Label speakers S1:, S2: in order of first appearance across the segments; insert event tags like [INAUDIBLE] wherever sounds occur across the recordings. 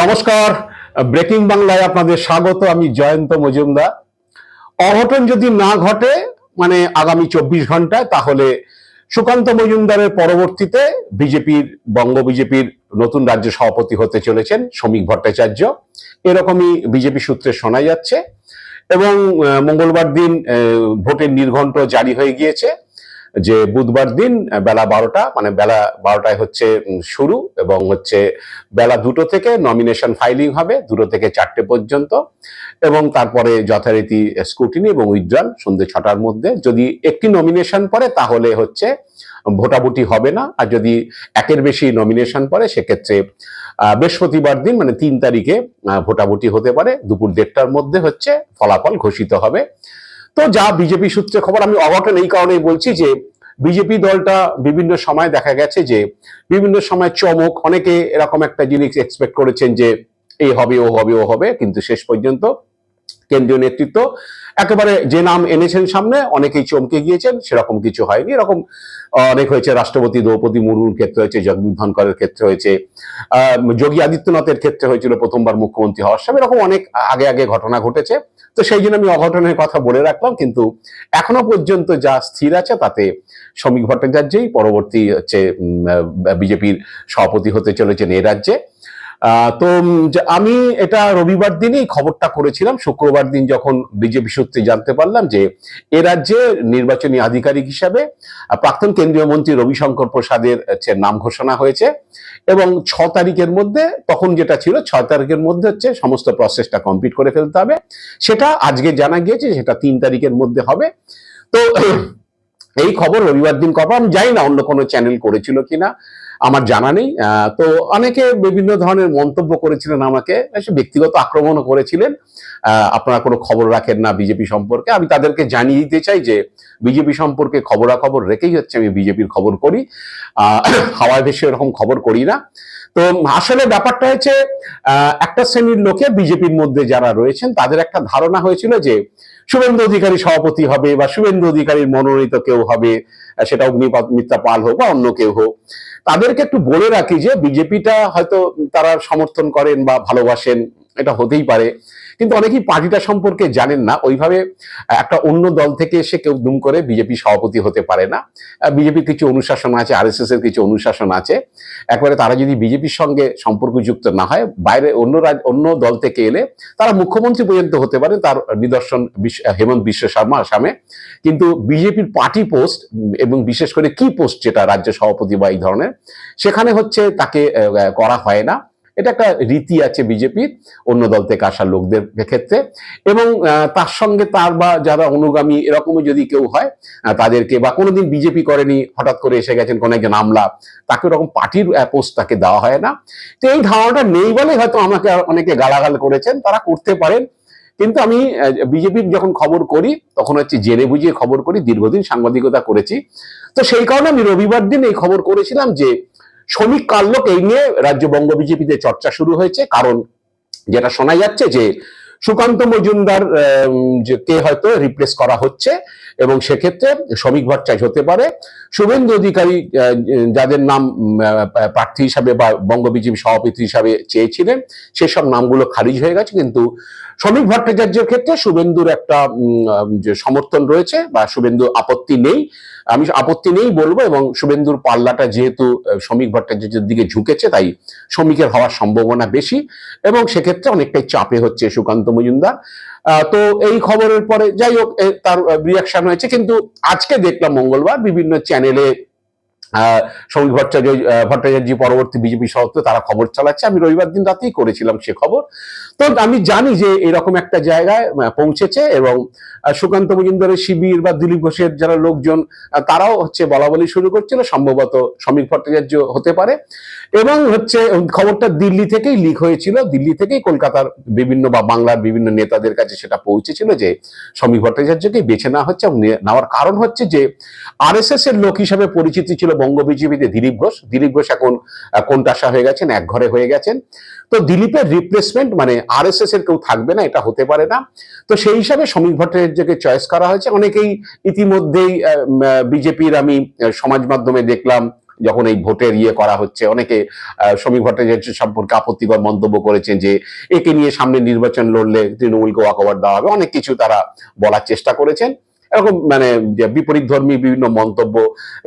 S1: নমস্কার। ব্রেকিং বাংলায় আপনাদের স্বাগত, আমি জয়ন্ত মজুমদার। অঘটন যদি না ঘটে মানে আগামী চব্বিশ ঘন্টায়, তাহলে সুকান্ত মজুমদারের পরবর্তীতে বিজেপির, বঙ্গ বিজেপির নতুন রাজ্য সভাপতি হতে চলেছেন শ্রমিক ভট্টাচার্য। এরকমই বিজেপি সূত্রে শোনা যাচ্ছে এবং মঙ্গলবার দিন ভোটের নির্ঘণ্ট জারি হয়ে গিয়েছে। যে বুধবার দিন বেলা বারোটা মানে বেলা বারোটায় হচ্ছে শুরু এবং হচ্ছে বেলা দুটো থেকে নমিনেশন ফাইলিং হবে, দুটো থেকে চারটে পর্যন্ত এবং তারপরে যথারীতি স্কুটিনি এবং উইথড্রাল সন্ধ্যে ছটার মধ্যে। যদি একটি নমিনেশন পড়ে, তাহলে হচ্ছে ভোটাভুটি হবে না। আর যদি একের বেশি নমিনেশন পড়ে, সেক্ষেত্রে বৃহস্পতিবার দিন মানে তিন তারিখে ভোটাভুটি হতে পারে। দুপুর দেড়টার মধ্যে হচ্ছে ফলাফল ঘোষিত হবে। তো যা বিজেপি সূত্রে খবর, আমি অঘটন এই কারণেই বলছি যে বিজেপি দলটা বিভিন্ন সময় দেখা গেছে যে, বিভিন্ন সময় চমক, অনেকে এরকম একটা জিনিস এক্সপেক্ট করেছেন যে, এই হবে, ও হবে ও হবে, কিন্তু শেষ পর্যন্ত কেন্দ্রীয় নেতৃত্ব। একেবারে যে নাম এনেছেন সামনে, অনেকেই চমকে গিয়েছেন, সেরকম কিছু হয়নি। এরকম অনেক হয়েছে রাষ্ট্রপতি দ্রৌপদী মুর্মুর ক্ষেত্রে হয়েছে, জগদীপ ধনকরের ক্ষেত্রে হয়েছে যোগী আদিত্যনাথের ক্ষেত্রে হয়েছিল প্রথমবার মুখ্যমন্ত্রী হওয়ার সময়। এরকম অনেক আগে আগে ঘটনা ঘটেছে। তো সেই জন্য আমি অঘটনের কথা বলে রাখলাম, কিন্তু এখনও পর্যন্ত যা স্থির আছে, তাতে শ্রমিক ভট্টাচার্যই পরবর্তী হচ্ছে বিজেপির সভাপতি হতে চলেছেন এ রাজ্যে। তো আমি এটা রবিবার দিনই খবরটা করেছিলাম। শুক্রবার দিন যখন বিজেপি সূত্রে জানতে পারলাম যে এ রাজ্যে নির্বাচনী আধিকারিক হিসাবে প্রাক্তন কেন্দ্রীয় মন্ত্রী রবিশঙ্কর প্রসাদের নাম ঘোষণা হয়েছে এবং ছ তারিখের মধ্যে, তখন যেটা ছিল, ছ তারিখের মধ্যে হচ্ছে সমস্ত প্রসেসটা কমপ্লিট করে ফেলতে হবে। সেটা আজকে জানা গিয়েছে, সেটা তিন তারিখের মধ্যে হবে। তো, এই খবর রবিবার দিন আমি জানি না অন্য কোনো চ্যানেল করেছিল কিনা। আমার জানা নেই তো অনেকে বিভিন্ন ধরনের মন্তব্য করেছিলেন আমাকে সে ব্যক্তিগত আক্রমণও করেছিলেন। আপনারা কোনো খবর রাখেন না বিজেপি সম্পর্কে। আমি তাদেরকে জানিয়ে দিতে চাই যে বিজেপি সম্পর্কে খবরাখবর রেখেই হচ্ছে আমি বিজেপির খবর করি। [COUGHS] হাওয়ায় ভেসে এরকম খবর করি না। তো আসলে ব্যাপারটা হয়েছে একটা শ্রেণির লোকে বিজেপির মধ্যে যারা রয়েছেন, তাদের একটা ধারণা হয়েছিল যে শুভেন্দু অধিকারী সভাপতি হবে বা শুভেন্দু অধিকারীর মনোনীত কেউ হবে, সেটা অগ্নিপাত মিত্রা পাল হোক বা অন্য কেউ হোক। তাদেরকে একটু বলে রাখি যে বিজেপিটা হয়তো তারা সমর্থন করেন বা ভালোবাসেন, এটা হতেই পারে। কিন্তু অনেকেই পার্টিটা সম্পর্কে জানেন না। ওইভাবে একটা অন্য দল থেকে এসে কেউ দুম করে বিজেপি সভাপতি হতে পারে না। বিজেপির কিছু অনুশাসন আছে, আরএসএস এর কিছু অনুশাসন আছে। একবারে তারা যদি বিজেপির সঙ্গে সম্পর্কযুক্ত না হয়, বাইরে অন্য অন্য দল থেকে এলে তারা মুখ্যমন্ত্রী পর্যন্ত হতে পারে তার নিদর্শন হেমন্ত বিশ্ব শর্মা আসামে। কিন্তু বিজেপির পার্টি পোস্ট এবং বিশেষ করে কি পোস্ট যেটা রাজ্য সভাপতি বা এই ধরনের, সেখানে হচ্ছে তাকে করা হয় না। এটা একটা রীতি আছে বিজেপির অন্য দল থেকে আসা লোকদের ক্ষেত্রে। এবং তার সঙ্গে তার বা যারা অনুগামী এরকমই যদি কেউ হয় তাদেরকে বা কোনোদিন বিজেপি করেনি, হঠাৎ করে এসে গেছেন কোনো একজন আমলা, তাকে ওরকম পার্টির পোস্ট তাকে দেওয়া হয় না। তো এই ধারণাটা নেই বলে হয়তো আমাকে অনেকে গালাগাল করেছেন, তারা করতে পারেন। কিন্তু আমি বিজেপির যখন খবর করি, তখন হচ্ছে জেনে বুঝিয়ে খবর করি, দীর্ঘদিন সাংবাদিকতা করেছি। তো সেই কারণে আমি রবিবার দিন এই খবর করেছিলাম যে শ্রমিক কাল্লোক এই নিয়ে রাজ্য বঙ্গ বিজেপিতে চর্চা শুরু হয়েছে। কারণ যেটা শোনা যাচ্ছে যে সুকান্ত মজুমদার কে হয়তো রিপ্লেস করা হচ্ছে এবং সেক্ষেত্রে শ্রমিক ভট্টাচার্য হতে পারে। শুভেন্দু অধিকারী যাদের নাম প্রার্থী হিসাবে বা বঙ্গ বিজেপি সভাপতি হিসাবে চেয়েছিলেন, সেসব নামগুলো খারিজ হয়ে গেছে। কিন্তু শ্রমিক ভট্টাচার্যের ক্ষেত্রে শুভেন্দুর একটা যে সমর্থন রয়েছে বা শুভেন্দু আপত্তি নেই। আমি আপত্তি নেই বলব এবং শুভেন্দুর পাল্লাটা যেহেতু শ্রমিক ভট্টাচার্যের দিকে ঝুঁকেছে, তাই শ্রমিকের হওয়ার সম্ভাবনা বেশি এবং সেক্ষেত্রে অনেকটাই চাপে হচ্ছে সুকান্ত মজুমদার। তো এই খবরের পরে যাই হোক তার রিয়াকশন হয়েছে। কিন্তু আজকে দেখলাম মঙ্গলবার বিভিন্ন চ্যানেলে শ্রমিক ভট্টাচার্য ভট্টাচার্য পরবর্তী বিজেপি সভাপতি তারা খবর চালাচ্ছে। আমি রবিবার দিন রাতেই করেছিলাম সে খবর। তো আমি জানি যে এরকম একটা জায়গায় পৌঁছেছে এবং সুকান্ত মজুমদারের শিবির বা দিলীপ ঘোষের যারা লোকজন তারাও হচ্ছে বলা বলি শুরু করছিল। সম্ভবত শ্রমিক ভট্টাচার্য হতে পারে। এবং হচ্ছে খবরটা দিল্লি থেকেই লিক হয়েছিল। দিল্লি থেকেই কলকাতার বিভিন্ন বা বাংলার বিভিন্ন নেতাদের কাছে সেটা পৌঁছেছিল যে শ্রমিক ভট্টাচার্যকে বেছে নেওয়া হচ্ছে। এবং নেওয়ার কারণ হচ্ছে যে আরএসএস এর লোক হিসাবে পরিচিতি ছিল বঙ্গ বিজেপিতে দিলীপ ঘোষ। দিলীপ ঘোষ এখন কোণঠাসা হয়ে গেছেন? এক ঘরে হয়ে গেছেন। তো দিলীপের রিপ্লেসমেন্ট মানে আরএসএস এর কেউ থাকবে না, এটা হতে পারে না। তো সেই হিসাবে শ্রমিক ভট্টাচার্যকে চয়েস করা হয়েছে। অনেকেই ইতিমধ্যেই বিজেপির আমি সমাজ মাধ্যমে দেখলাম যখন এই ভোটের ইয়ে করা হচ্ছে। অনেকে শ্রমিক ভট্টাচার্য সম্পর্কে আপত্তিকর মন্তব্য করেছেন যে, একে নিয়ে সামনে নির্বাচন লড়লে তৃণমূলকে ওয়াকওভার দেওয়া হবে। অনেক কিছু তারা বলার চেষ্টা করেছেন। এরকম মানে বিপরীত ধর্মী বিভিন্ন মন্তব্য,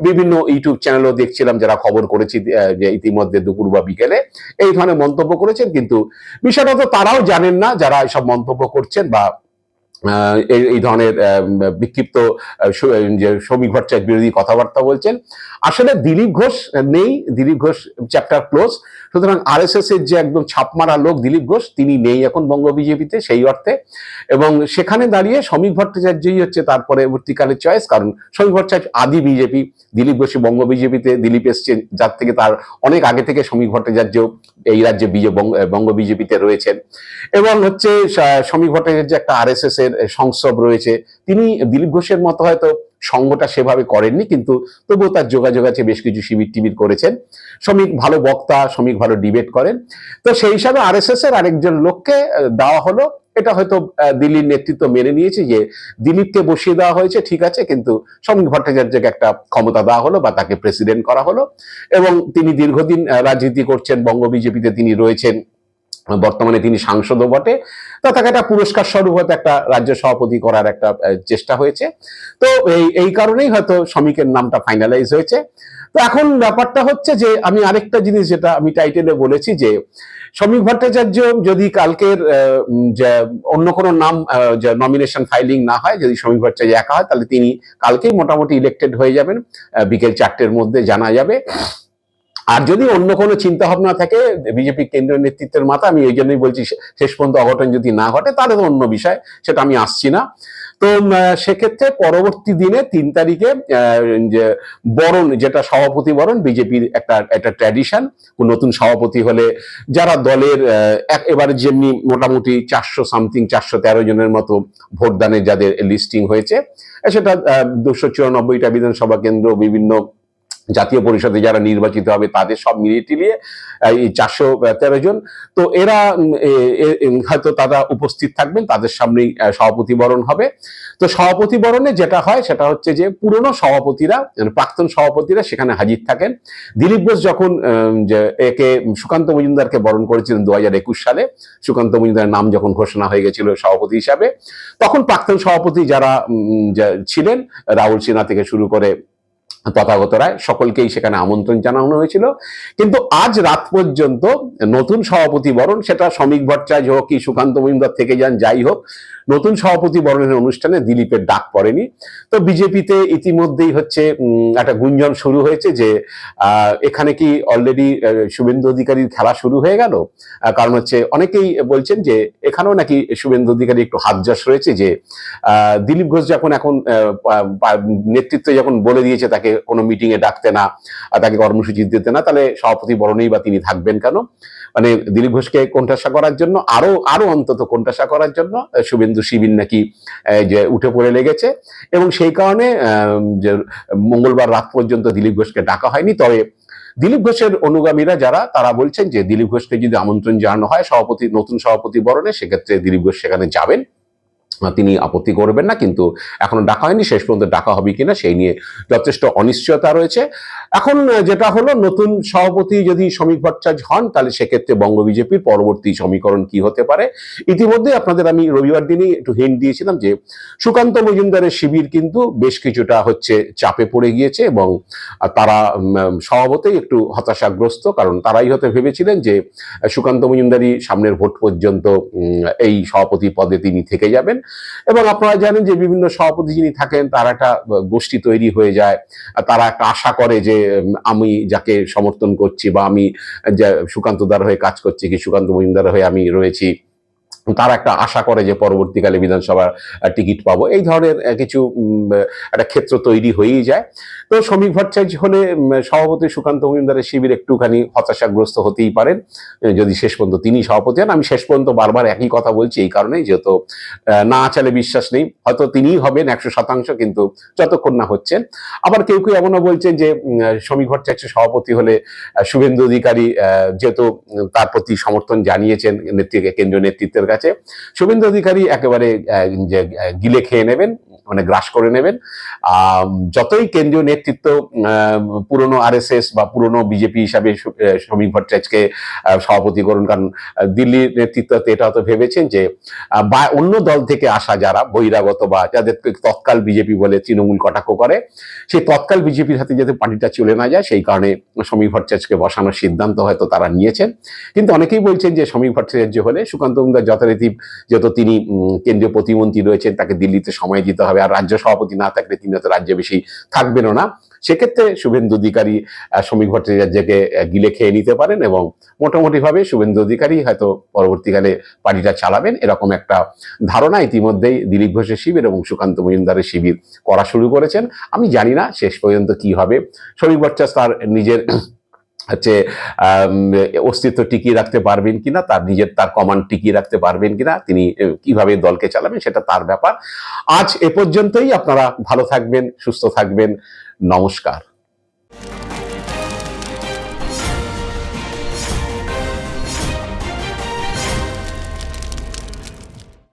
S1: বিভিন্ন ইউটিউব চ্যানেলও দেখছিলাম যারা খবর করেছি যে ইতিমধ্যে দুপুর বা বিকেলে, এই ধরনের মন্তব্য করেছেন। কিন্তু বিষয়টা তো তারাও জানেন না যারা এসব মন্তব্য করছেন বা এই ধরনের বিক্ষিপ্ত যে শ্রমিক ভট্টাচার্য বিরোধী কথাবার্তা বলছেন। আসলে দিলীপ ঘোষ নেই, দিলীপ ঘোষ চ্যাপ্টার ক্লোজ সুতরাং আর এস এর যে একদম ছাপমারা লোক দিলীপ ঘোষ, তিনি নেই এখন বঙ্গ বিজেপিতে সেই অর্থে। এবং সেখানে দাঁড়িয়ে শ্রমিক ভট্টাচার্যই হচ্ছে তার পরবর্তীকালে চয়েস কারণ শ্রমিক ভট্টাচার্য আদি বিজেপি, দিলীপ ঘোষী বঙ্গ বিজেপিতে, দিলীপ এসছে যার থেকে তার অনেক আগে থেকে শ্রমিক ভট্টাচার্য এই রাজ্যে বঙ্গ বিজেপিতে রয়েছেন। এবং হচ্ছে শ্রমিক ভট্টাচার্য একটা আর এস এস এর সংসব রয়েছে। তিনি দিলীপ ঘোষের মতো হয়তো সঙ্গটা সেভাবে করেননি, কিন্তু তবুও তার যোগাযোগ আছে, বেশ কিছু শিবির টিবির করেছেন। শ্রমিক ভালো বক্তা, শ্রমিক ভালো ডিবেট করেন। তো সেই হিসাবে আরএসএস এর আরেকজন লোককে দেওয়া হলো। এটা হয়তো দিল্লির নেতৃত্ব মেনে নিয়েছে যে দিলীপকে বসিয়ে দেওয়া হয়েছে, ঠিক আছে, কিন্তু শ্রমিক ভট্টাচার্যকে একটা ক্ষমতা দেওয়া হলো বা তাকে প্রেসিডেন্ট করা হলো। এবং তিনি দীর্ঘদিন রাজনীতি করছেন, বঙ্গ বিজেপিতে তিনি রয়েছেন। বর্তমানে তিনি সাংসদও বটে। তা তাকে একটা পুরস্কার স্বরূপ হয়তো একটা রাজ্য সভাপতি করার একটা চেষ্টা হয়েছে। তো এই এই কারণেই হয়তো শ্রমিকের নামটা ফাইনালাইজ হয়েছে। তো এখন ব্যাপারটা হচ্ছে যে, আমি আরেকটা জিনিস যেটা আমি টাইটেলে বলেছি যে, শ্রমিক ভট্টাচার্য যদি কালকের যে, অন্য কোনো নাম নমিনেশন ফাইলিং না হয়, যদি শ্রমিক ভট্টাচার্য একা হয়, তাহলে তিনি কালকেই মোটামুটি ইলেক্টেড হয়ে যাবেন। বিকেল চারটের মধ্যে জানা যাবে। আর যদি অন্য কোনো চিন্তা ভাবনা থাকে, বিজেপি কেন্দ্রীয় নেতৃত্বের মাথা, আমি এই জন্যই বলছি শেষ পর্যন্ত অঘটন যদি না ঘটে, তাহলে তো অন্য বিষয়, সেটা আমি আসছি না। তো সেক্ষেত্রে পরবর্তী দিনে, তিন তারিখে যে বরণ, যেটা সভাপতি বরণ, বিজেপির একটা একটা ট্র্যাডিশন নতুন সভাপতি হলে যারা দলের এবারে যেমনি মোটামুটি চারশো সামথিং চারশো তেরো জনের মতো ভোটদানের যাদের লিস্টিং হয়েছে, সেটা দুশো চুরানব্বইটা বিধানসভা কেন্দ্র, বিভিন্ন জাতীয় পরিষদে যারা নির্বাচিত হবে তাদের সব মিলিয়ে টিলিয়ে এই চারশো তেরো জন। তো এরা হয়তো তারা উপস্থিত থাকবেন, তাদের সামনেই সভাপতি বরণ হবে। তো সভাপতি বরণে যেটা হয় সেটা হচ্ছে যে পুরনো সভাপতিরা মানে প্রাক্তন সভাপতিরা সেখানে হাজির থাকেন। দিলীপ ঘোষ যখন একে সুকান্ত মজুমদারকে বরণ করেছিলেন দু হাজার একুশ সালে, সুকান্ত মজুমদারের নাম যখন ঘোষণা হয়ে গেছিল সভাপতি হিসাবে, তখন প্রাক্তন সভাপতি যারা ছিলেন, রাহুল সিনহা থেকে শুরু করে তথাগত রায়। সকলকেই সেখানে আমন্ত্রণ জানানো হয়েছিল। কিন্তু আজ রাত পর্যন্ত নতুন সভাপতি বরণ, সেটা শ্রমিক ভট্টাচার্য হোক কি সুকান্ত মহিন্দার থেকে যান, যাই হোক নতুন সভাপতি বরণের অনুষ্ঠানে দিলীপের ডাক পড়েনি। তো বিজেপিতে ইতিমধ্যেই হচ্ছে একটা গুঞ্জন শুরু হয়েছে যে এখানে কি অলরেডি শুভেন্দু অধিকারীর খেলা শুরু হয়ে গেল? কারণ হচ্ছে অনেকেই বলছেন যে, এখানেও নাকি শুভেন্দু অধিকারী একটু হাতযশ রয়েছে যে দিলীপ ঘোষ যখন এখন নেতৃত্ব যখন বলে দিয়েছে তাকে কোনো মিটিংয়ে ডাকতে না তাকে কর্মসূচি দিতে না, তাহলে সভাপতি বরণেই বা তিনি থাকবেন কেন? মানে দিলীপ ঘোষকে কোণঠাসা করার জন্য, আরও আরও অন্তত কোণঠাসা করার জন্য শুভেন্দু শিবির নাকি যে উঠে পড়ে লেগেছে। এবং সেই কারণে যে মঙ্গলবার রাত পর্যন্ত দিলীপ ঘোষকে ডাকা হয়নি, তবে দিলীপ ঘোষের অনুগামীরা যারা, তারা বলছেন যে দিলীপ ঘোষকে যদি আমন্ত্রণ জানানো হয়, সভাপতি, নতুন সভাপতি বরণে, সেক্ষেত্রে দিলীপ ঘোষ সেখানে যাবেন। তিনি আপত্তি করবেন না, কিন্তু এখনও ডাকা হয়নি, শেষ পর্যন্ত ডাকা হবে কিনা, সেই নিয়ে যথেষ্ট অনিশ্চয়তা রয়েছে। এখন যেটা হলো, নতুন সভাপতি যদি শ্রমিক ভট্টাচার্য হন, তাহলে সেক্ষেত্রে বঙ্গ বিজেপির পরবর্তী সমীকরণ কি হতে পারে? ইতিমধ্যে আপনাদের আমি রবিবার দিনই একটু হিন্ট দিয়েছিলাম যে, সুকান্ত মজুমদারের শিবির কিন্তু বেশ কিছুটা হচ্ছে চাপে পড়ে গিয়েছে এবং তারা স্বভাবতই একটু হতাশাগ্রস্ত, কারণ তারাই হতে ভেবেছিলেন যে, সুকান্ত মজুমদারই সামনের ভোট পর্যন্ত এই সভাপতি পদে তিনি থেকে যাবেন। এবং আপনারা জানেন যে বিভিন্ন সভাপতি যিনি থাকেন, তারা একটা গোষ্ঠী তৈরি হয়ে যায়। তারা একটা আশা করে যে আমি যাকে সমর্থন করছি বা আমি যা সুকান্ত দার হয়ে কাজ করছি কি সুকান্ত মহিন্দার হয়ে আমি রয়েছি তারা একটা আশা করে যে পরবর্তীকালে বিধানসভার টিকিট পাবো। এই ধরনের কিছু একটা ক্ষেত্র তৈরি হয়েই যায়। তো শ্রমিক ভট্টাচার্য হলে সভাপতি সুকান্ত মজুমদারের শিবির একটুখানি হতাশাগ্রস্ত হতেই পারেন। যদি শেষ পর্যন্ত তিনি সভাপতি হন, আমি শেষ পর্যন্ত বারবার একই কথা বলছি এই কারণেই, যেহেতু না চালে বিশ্বাস নেই। হয়তো তিনিই হবেন একশো শতাংশ, কিন্তু যতক্ষণ না হচ্ছেন। আবার কেউ কেউ এমনও বলছেন যে শ্রমিক ভট্টাচার্য সভাপতি হলে শুভেন্দু অধিকারী যেহেতু তার প্রতি সমর্থন জানিয়েছেন নেতৃত্ব কেন্দ্রীয় নেতৃত্বের কাছে শুভেন্দু অধিকারী একেবারে গিলে খেয়ে নেবেন। মানে গ্রাস করে নেবেন। যতই কেন্দ্রীয় নেতৃত্ব পুরনো আরএসএস বা পুরনো বিজেপি হিসাবে শ্রমিক ভট্টাচার্যকে সভাপতি করুন, কারণ দিল্লির নেতৃত্ব এটা তো ভেবেছেন যে বা অন্য দল থেকে আসা যারা বহিরাগত বা যাদের তৎকাল বিজেপি বলে তৃণমূল কটাক্ষ করে, সেই তৎকাল বিজেপির হাতে যাতে পার্টিটা চলে না যায়, সেই কারণে শ্রমিক ভট্টাচার্যকে বসানোর সিদ্ধান্ত হয়তো তারা নিয়েছেন। কিন্তু অনেকেই বলছেন যে, শ্রমিক ভট্টাচার্য হলে সুকান্ত মজুমদার যথারীতি যেহেতু তিনি কেন্দ্রীয় প্রতিমন্ত্রী রয়েছেন, তাকে দিল্লিতে সময় দিতে হবে। আর রাজ্য সভাপতি না থাকলে তিনি হয়তো রাজ্যে বেশি থাকবেনও না। সেক্ষেত্রে শুভেন্দু অধিকারী শ্রমিক ভট্টাচার্যকে গিলে খেয়ে নিতে পারেন এবং মোটামুটিভাবে শুভেন্দু অধিকারী হয়তো পরবর্তীকালে পার্টিটা চালাবেন, এরকম একটা ধারণা ইতিমধ্যেই দিলীপ ঘোষের শিবির এবং সুকান্ত মজুমদারের শিবির করা শুরু করেছেন। আমি জানি না শেষ পর্যন্ত কি হবে। শ্রমিক ভট্টাচার্য তার নিজের হচ্ছে অস্তিত্ব টিকিয়ে রাখতে পারবেন কিনা, তার নিজের, তার কমান্ড টিকিয়ে রাখতে পারবেন কিনা, তিনি কীভাবে দলকে চালাবেন সেটা তার ব্যাপার। আজ এ পর্যন্তই, আপনারা ভালো থাকবেন, সুস্থ থাকবেন, নমস্কার।